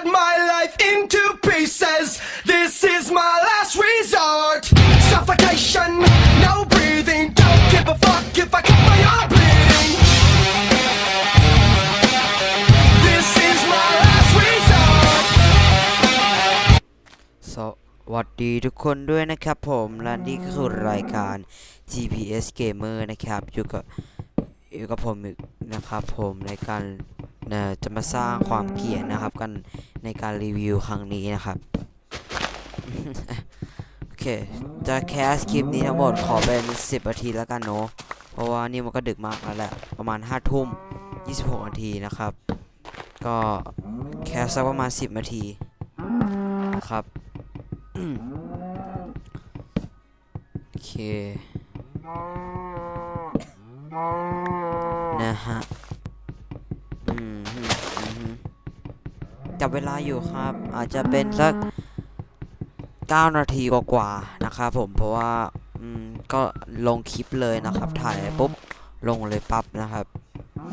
cut my life into pieces. This is my last resort. Suffocation, no breathing. Don't give a fuck if I cut my arm bleeding. This is my last resort. สวัสดีทุกคนด้วยนะครับผมและนี่ก็คือรายการ GPS Gamer นะครับอยู่กับอยู่กับผมอีกนะครับผมในการ จะมาสร้างความเกลียดนะครับ กันในการรีวิวครั้งนี้นะครับ โอเค จะแคสคลิปนี้ทั้งหมดขอเป็น 10นาทีแล้วกันเนาะเพราะว่านี่มันก็ดึกมากแล้วแหละ ประมาณ5ทุ่ม26นาทีนะครับ ก็แคสสักประมาณ 10นาทีนะครับโอเคนะฮะ จับเวลาอยู่ครับ อาจจะเป็นสัก9นาทีกว่าๆนะครับผมเพราะว่าอืมก็ลงคลิปเลยนะครับ ถ่ายปุ๊บลงเลยปั๊บนะครับอื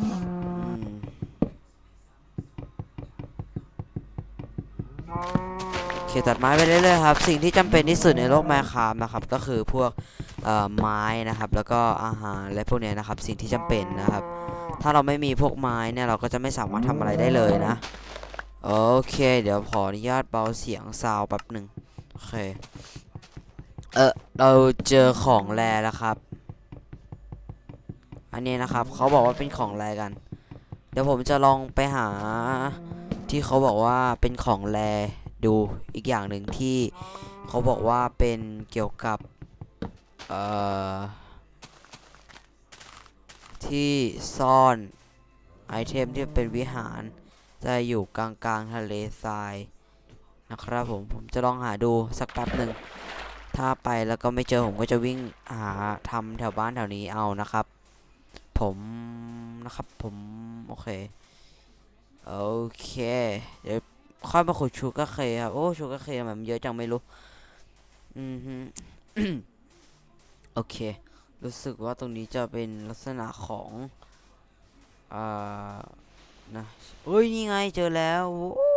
มโอเคตัดไม้ไปเรื่อยๆครับ สิ่งที่จำเป็นที่สุดในโลกแมคคามนะครับ ก็คือพวกไม้นะครับ แล้วก็อาหารและพวกเนี้ยนะครับ สิ่งที่จำเป็นนะครับ ถ้าเราไม่มีพวกไม้เนี่ยเราก็จะไม่สามารถทำอะไรได้เลยนะ โอเค เดี๋ยวขออนุญาตเบาเสียงซาวแป๊บหนึ่งโอเค เออเราเจอของแรแล้วครับ อันนี้นะครับเขาบอกว่าเป็นของแรกัน เดี๋ยวผมจะลองไปหาที่เขาบอกว่าเป็นของแรดูอีกอย่างหนึ่งที่เขาบอกว่าเป็นเกี่ยวกับเอ่อที่ซ่อนไอเทมที่เป็นวิหาร จะอยู่กลางกลางๆทะเลทรายนะครับผมผมจะลองหาดูสักแป๊บหนึ่งถ้าไปแล้วก็ไม่เจอผมก็จะวิ่งหาทำแถวบ้านแถวนี้เอานะครับ ผมนะครับผมโอเคโอเคเดี๋ยวค่อยมาขุดชูกาเคครับโอ้ชูการ์เคมันเยอะจังไม่รู้อืมฮึโอเค รู้สึกว่าตรงนี้จะเป็นลักษณะของอ่า นะเฮ้ยนี่ไงเจอแล้วโอ้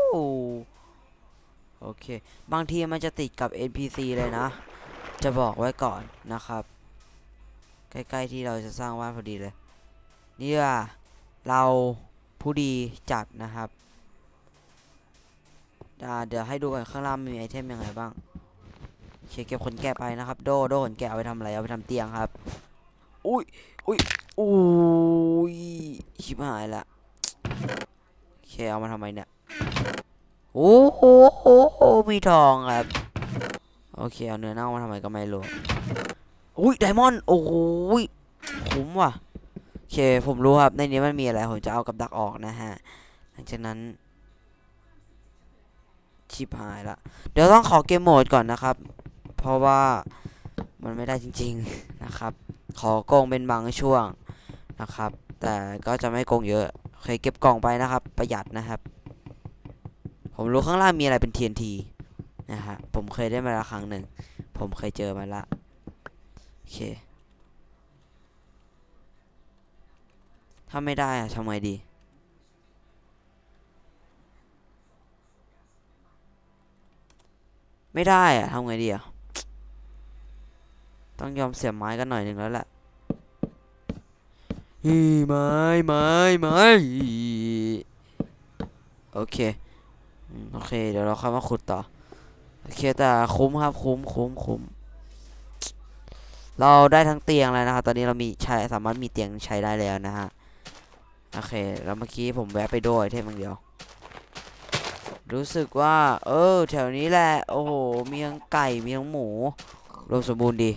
โอเค บางทีมันจะติดกับ NPC เลยนะ จะบอกไว้ก่อนนะครับ ใกล้ๆที่เราจะสร้างบ้านพอดีเลยนี่ยเราผู้ดีจัดนะครับเดี๋ยวให้ดูกันข้างล่างมีไอเทมยังไงบ้างเคเก็บขนแกะไปนะครับ โดโดขนแกะเอาไปทำอะไรเอาไปทำเตียงครับ อุ้ยอุ้ยอุ้ยชิบหายละ เคเอามาทำไมเนี่ยโอ้โหโอ้โหมีทองครับ โอเคเอาเนื้อเน่ามาทำไมก็ไม่รู้ อุ้ยไดมอนด์โอ้ยคุ้มว่ะ โอเคผมรู้ครับ ในนี้มันมีอะไร ผมจะเอากับดักออกนะฮะ หลังจากนั้นชิบหายละ เดี๋ยวต้องขอเกมโหมดก่อนนะครับ เพราะว่ามันไม่ได้จริง ๆนะครับ ขอโกงเป็นบางช่วงนะครับ แต่ก็จะไม่โกงเยอะ เคยเก็บกล่องไปนะครับ ประหยัดนะครับ ผมรู้ข้างล่างมีอะไรเป็น TNT นะฮะผมเคยได้มาแล้วครั้งหนึ่ง ผมเคยเจอมาละโอเค ถ้าไม่ได้อะทำไงดีไม่ได้อะทำไงดีอะต้องยอมเสียบไม้กันหน่อยหนึ่งแล้วแหละ ฮีไม้ไม้ไม้โอเคโอเค เดี๋ยวเราค่อยมาขุดต่อ โอเคแต่คุ้มครับคุ้มคุ้มคุ้มเราได้ทั้งเตียงแล้วนะครับ ตอนนี้เรามีใช้สามารถมีเตียงใช้ได้แล้วนะฮะ โอเค แล้วเมื่อกี้ผมแวะไปโดยเทมอย่างเดียว รู้สึกว่า เออ แถวนี้แหละ โอ้โห มีทั้งไก่ มีทั้งหมู รวมสมบูรณ์ดี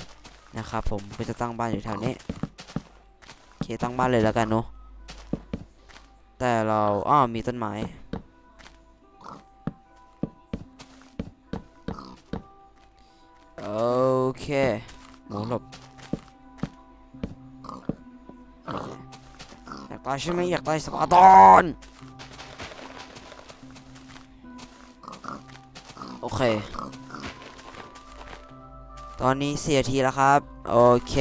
นะครับผมก็จะตั้งบ้านอยู่แถวนี้ เคตั้งบ้านเลยแล้วกันเนาะแต่เราอ้าวมีต้นไม้โอเคหมูหลบอยากตายใช่ไหมอยากตายสปาร์ตอนโอเค ตอนนี้เสียทีแล้วครับ โอเค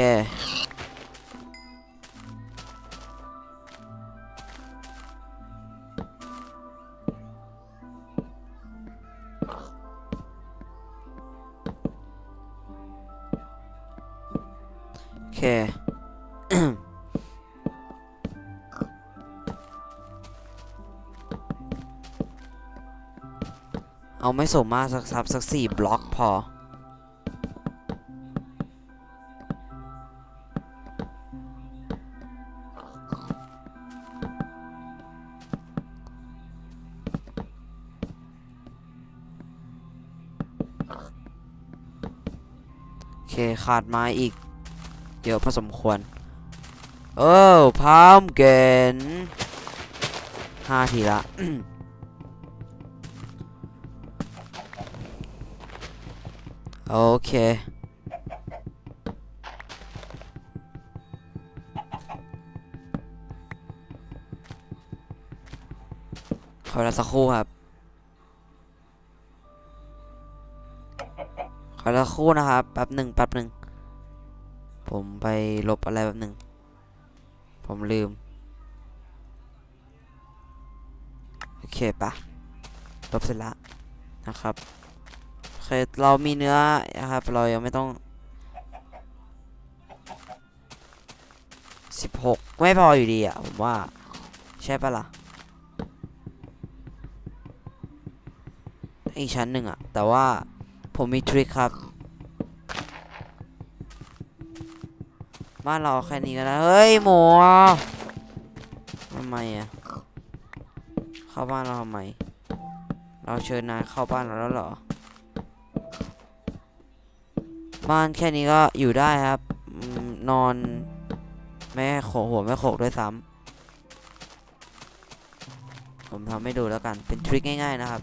เอาไม่สูงมากสักสักสักสี่บล็อกพอ โอเค ขาดไม้อีกเยอะพอสมควร เออพามเกนห้าทีละ โอเค ขอเวลาสักครู่ครับ ขอเวลาสักครู่นะครับแป๊บหนึ่งแป๊บหนึ่ง ผมไปลบอะไรแป๊บหนึ่ง ผมลืม โอเคปะลบเสร็จละนะครับ เคเรามีเนื้อนะครับ เรายังไม่ต้อง16ไม่พออยู่ดีอะผมว่า ใช่ปะล่ะอีกชั้นหนึ่งอะ แต่ว่าผมมีทริคครับ บ้านเราเอาแค่นี้ก็ได้ เฮ้ย หมูทำไมอะ เข้าบ้านเราทำไม เราเชิญนายเข้าบ้านเราแล้วเหรอ บ้านแค่นี้ก็อยู่ได้ครับ นอนไม่โขหัวไม่โขกด้วยซ้ำผมทำให้ดูแล้วกันเป็นทริคง่าย ๆนะครับ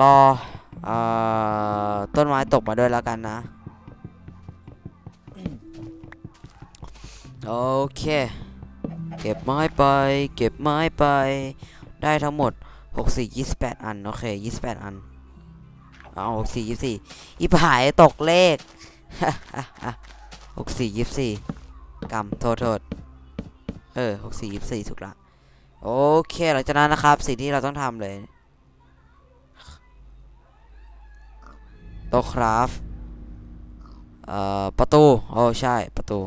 รออต้นไม้ตกมาด้วยแล้วกันนะ โอเค เก็บไม้ไป เก็บไม้ไป ได้ทั้งหมด 64 28 อัน โอเค 28 อัน เอา64 24อีผายตกเลข 64 24กำโทษโทษเออ64 24ถูกละ โอเค หลังจากนั้นนะครับ สิ่งที่เราต้องทำเลยโต๊ะคราฟเอ่อ ประตู โอ้ ใช่ ประตู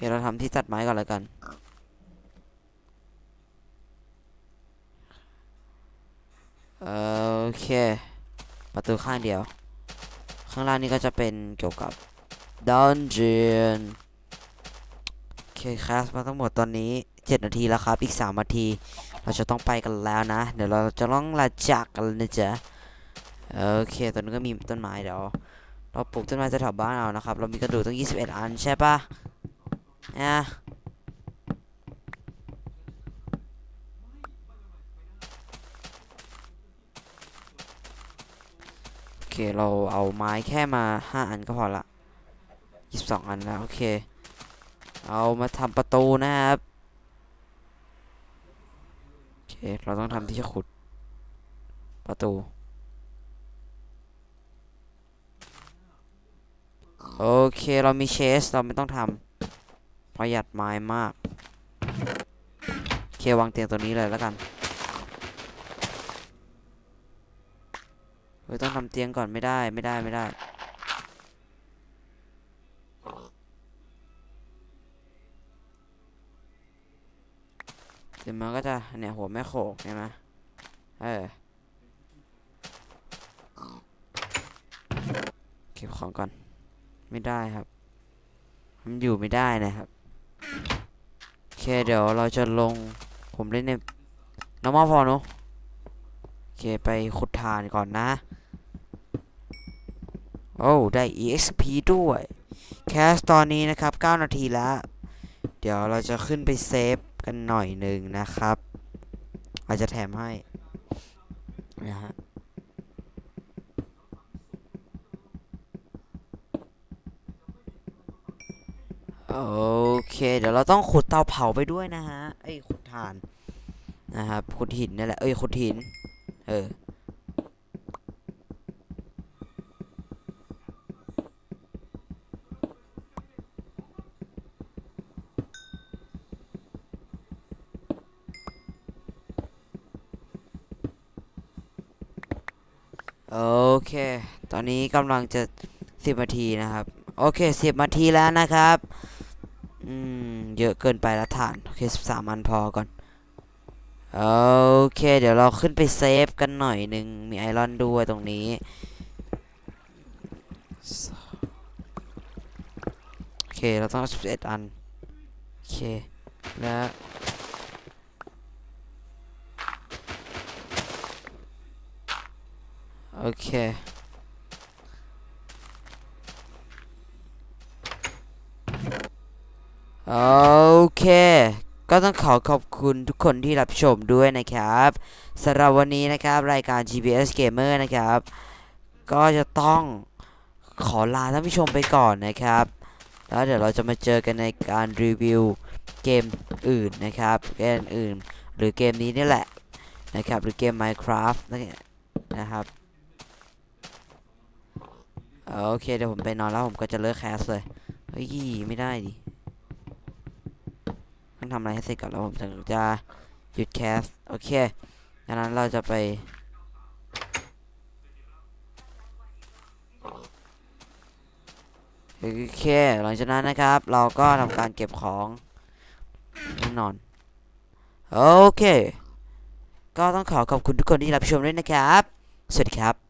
โอเคเราทำที่ตัดไม้ก่อนแล้วกัน โอเค ประตูข้างเดียว ข้างล่างนี้ก็จะเป็นเกี่ยวกับดันเจียนโอเคคลาสมาทั้งหมดตอนนี้ 7 นาทีแล้วครับ อีก 3 นาที เราจะต้องไปกันแล้วนะ เดี๋ยวเราจะต้องลาจากกันนะจ๊ะ โอเคตอนนี้ก็มีต้นไม้เดี๋ยวเราปลูกต้นไม้แถวบ้านเอานะครับ เรามีกระดูกตั้ง 21 อันใช่ปะ อะโอเค เราเอาไม้แค่มา5อันก็พอละ22อันแล้ว โอเค เอามาทำประตูนะครับ โอเค เราต้องทำที่จะขุด ประตูโอเค เรามีเชส เราไม่ต้องทำ ประหยัดไม้มากเควางเตียงตัวนี้เลยแล้วกันเฮ้ยต้องทำเตียงก่อนไม่ได้ไม่ได้ไม่ได้ เดี๋ยวมันก็จะเนี่ยหัวแม่โขกใช่ไหมเออเก็บของก่อน ไม่ได้ครับ มันอยู่ไม่ได้นะครับ โอเคเดี๋ยวเราจะลงผมเล่นในน้ำมอพอเนอะโอเคไปขุดทานก่อนนะ โอ้ได้ EXP ด้วย แคสตอนนี้นะครับ 9 นาทีแล้ว เดี๋ยวเราจะขึ้นไปเซฟกันหน่อยหนึ่งนะครับ อาจจะแถมให้นะฮะ โอเค เดี๋ยวเราต้องขุดเตาเผาไปด้วยนะฮะไอ้ขุดถ่านนะครับขุดหินนี่แหละเอ้ยขุดหิน เออโอเค ตอนนี้กำลังจะสิบนาทีนะครับ โอเคสิบนาทีแล้วนะครับ อืม เยอะเกินไปละฐาน โอเคสิบสามอันพอก่อน โอเค เดี๋ยวเราขึ้นไปเซฟกันหน่อยหนึ่งมีไอรอนด้วยตรงนี้ โอเค เราต้องสิบเอ็ดอัน โอเค แล้วโอเค โอเค ก็ต้องขอขอบคุณทุกคนที่รับชมด้วยนะครับสำหรับวันนี้นะครับรายการ GPS Gamer นะครับ ก็จะต้องขอลาท่านผู้ชมไปก่อนนะครับ แล้วเดี๋ยวเราจะมาเจอกันในการรีวิวเกมอื่นนะครับเกมอื่น หรือเกมนี้นี่แหละนะครับหรือเกม Minecraft นะครับโอเคเดี๋ยวผมไปนอนแล้วผมก็จะเลิกแคสเลยเฮ้ยไม่ได้ดิ ต้องทำอะไรให้เสร็จก่อนแล้วผมถึงจะหยุดแคส โอเคดังนั้นเราจะไป โอเค หลังจากนั้นนะครับ เราก็ทำการเก็บของแน่นอน โอเค ก็ต้องขอขอบคุณทุกคนที่รับชมด้วยนะครับ สวัสดีครับ